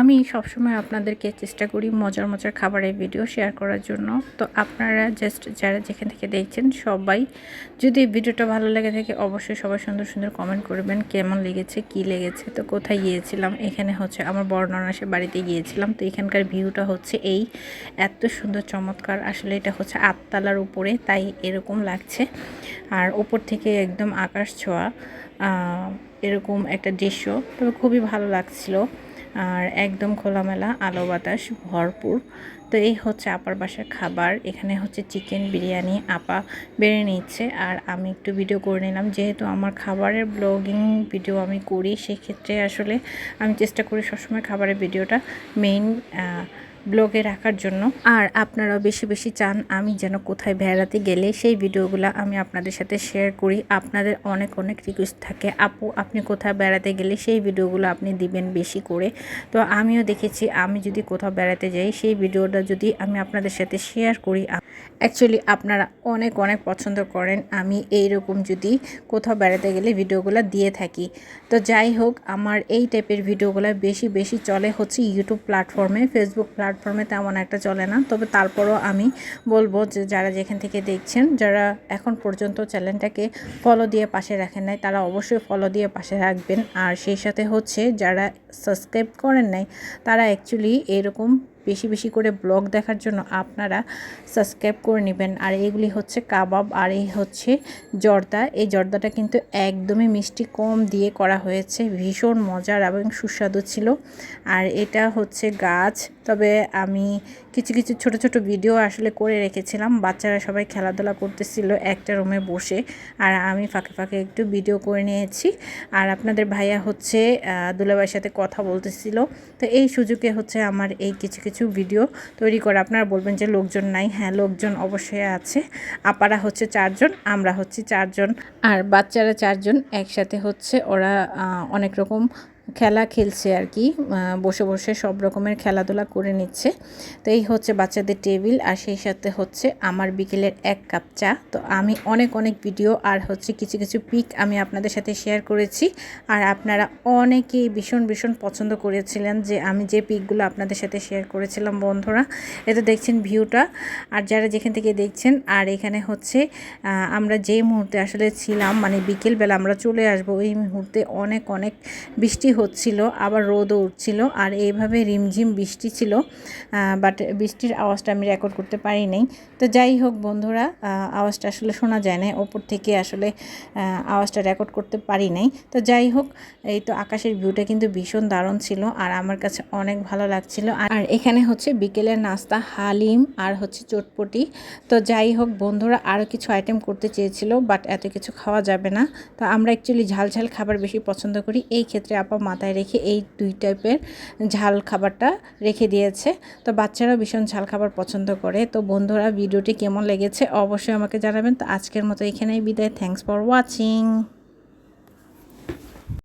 আমি সবসময় আপনাদেরকে চেষ্টা করি মজার মজার খাবারের ভিডিও শেয়ার করার জন্য। তো আপনারা জাস্ট যারা যেখান থেকে দেখছেন সবাই যদি ভিডিওটা ভালো লেগে থাকে অবশ্যই সবাই সুন্দর সুন্দর কমেন্ট করবেন, কেমন লেগেছে, কি লেগেছে, তো কোথায় গিয়েছিলাম? এখানে হচ্ছে আমার বর্ণনাসের বাড়িতে গিয়েছিলাম, তো এখানকার ভিউটা হচ্ছে এই। এত সুন্দর, চমৎকার, আসলে এটা হচ্ছে আটতলার উপরে, তাই এরকম লাগছে। আর ওপর থেকে একদম আকাশ ছোঁয়া এরকম একটা দৃশ্য, তবে খুবই ভালো লাগছিল। আর একদম খোলামেলা আলো বাতাস ভরপুর। তো এই হচ্ছে আপার বাসার খাবার। এখানে হচ্ছে চিকেন বিরিয়ানি আপা বেড়ে নিচ্ছে। আর আমি একটু ভিডিও করে নিলাম। যেহেতু আমার খাবারের ব্লগিং ভিডিও আমি করি, সেক্ষেত্রে আসলে আমি চেষ্টা করি সবসময় খাবারের ভিডিওটা মেইন ব্লগে রাখার জন্য। আর আপনারাও বেশি বেশি চান আমি যেন কোথায় বেড়াতে গেলে সেই ভিডিওগুলো আমি আপনাদের সাথে শেয়ার করি। আপনাদের অনেক অনেক রিকোয়েস্ট থাকে, আপু, আপনি কোথায় বেড়াতে গেলে সেই ভিডিওগুলো আপনি দিবেন বেশি করে? তো আমিও দেখেছি, আমি যদি কোথাও বেড়াতে যাই, সেই ভিডিওটা যদি আমি আপনাদের সাথে শেয়ার করি অ্যাকচুয়ালি আপনারা অনেক অনেক পছন্দ করেন। আমি এই রকম যদি কোথাও বেড়াতে গেলে ভিডিওগুলো দিয়ে থাকি। তো যাই হোক, আমার এই টাইপের ভিডিওগুলো বেশি বেশি চলে হচ্ছে ইউটিউব প্ল্যাটফর্মে ফেসবুক প্ল্যাটফর্মে তেমন একটা চলে না। তবে তারপরও আমি বলব যে, যারা যেখান থেকে দেখছেন, যারা এখন পর্যন্ত চ্যানেলটাকে ফলো দিয়ে পাশে রাখেন নাই, তারা অবশ্যই ফলো দিয়ে পাশে রাখবেন। আর সেই সাথে হচ্ছে, যারা সাবস্ক্রাইব করেন নাই, তারা অ্যাকচুয়ালি এরকম বেশি বেশি করে ব্লগ দেখার জন্য আপনারা সাবস্ক্রাইব করে নেবেন। আর এগুলি হচ্ছে কাবাব আর এই হচ্ছে জর্দা। এই জর্দাটা কিন্তু একদমই মিষ্টি কম দিয়ে করা হয়েছে। ভীষণ মজার এবং সুস্বাদু ছিল। আর এটা হচ্ছে গাছ। তবে আমি কিছু কিছু ছোট ছোট ভিডিও আসলে করে রেখেছিলাম। বাচ্চারা সবাই খেলাধুলা করতেছিল একটা রুমে বসে। আর আমি ফাঁকে ফাঁকে একটু ভিডিও করে নিয়েছি। আর আপনাদের ভাইয়া হচ্ছে দুলাভাইয়ের সাথে কথা বলতেছিল। তো এই সুযোগে হচ্ছে আমার এই কিছু কিছু ভিডিও তৈরি করে আপনারা বলবেন যে লোকজন নাই। হ্যাঁ লোকজন অবশ্যই আছে। আপারা হচ্ছে চারজন, আমরা হচ্ছি চারজন। আর বাচ্চারা চারজন, একসাথে হচ্ছে ওরা অনেক রকম খেলা খেলছে আর কি বসে বসে সব রকমের খেলাধুলা করে নিচ্ছে। তো এই হচ্ছে বাচ্চাদের টেবিল আর সেই সাথে হচ্ছে আমার বিকেলের এক কাপ চা। তো আমি অনেক অনেক ভিডিও আর হচ্ছে কিছু কিছু পিক আমি আপনাদের সাথে শেয়ার করেছি। আর আপনারা অনেকেই ভীষণ ভীষণ পছন্দ করেছিলেন যে আমি যে পিকগুলো আপনাদের সাথে শেয়ার করেছিলাম, বন্ধুরা। এতে দেখছেন ভিউটা। আর যারা যেখান থেকে দেখছেন, আর এখানে হচ্ছে আমরা যেই মুহূর্তে আসলে ছিলাম মানে বিকেলবেলা আমরা চলে আসব ওই মুহূর্তে অনেক অনেক বৃষ্টি হচ্ছিল, আবার রোদও উঠছিল, আর এইভাবে রিমঝিম বৃষ্টি ছিল বাট বৃষ্টির আওয়াজটা আমি রেকর্ড করতে পারি নাই তো যাই হোক বন্ধুরা আওয়াজটা আসলে শোনা যায় না ওপর থেকে আসলে আওয়াজটা রেকর্ড করতে পারি নাই তো যাই হোক, এই তো আকাশের ভিউটা কিন্তু ভীষণ দারুণ ছিল, আর আমার কাছে অনেক ভালো লাগছিল। আর এখানে হচ্ছে বিকেলের নাস্তা, হালিম, আর হচ্ছে চটপটি। তো যাই হোক বন্ধুরা আরও কিছু আইটেম করতে চেয়েছিল বাট এত কিছু খাওয়া যাবে না। তো আমরা অ্যাকচুয়ালি ঝাল ঝাল খাবার বেশি পছন্দ করি, এই ক্ষেত্রে আপা মাথায় রেখে এই দুই টাইপের ঝাল খাবারটা রেখে দিয়েছে। তো বাচ্চারা ভীষণ ঝাল খাবার পছন্দ করে। তো বন্ধুরা, ভিডিওটি কেমন লেগেছে অবশ্যই আমাকে জানাবেন। তো আজকের মতো এখানেই বিদায়। Thanks for watching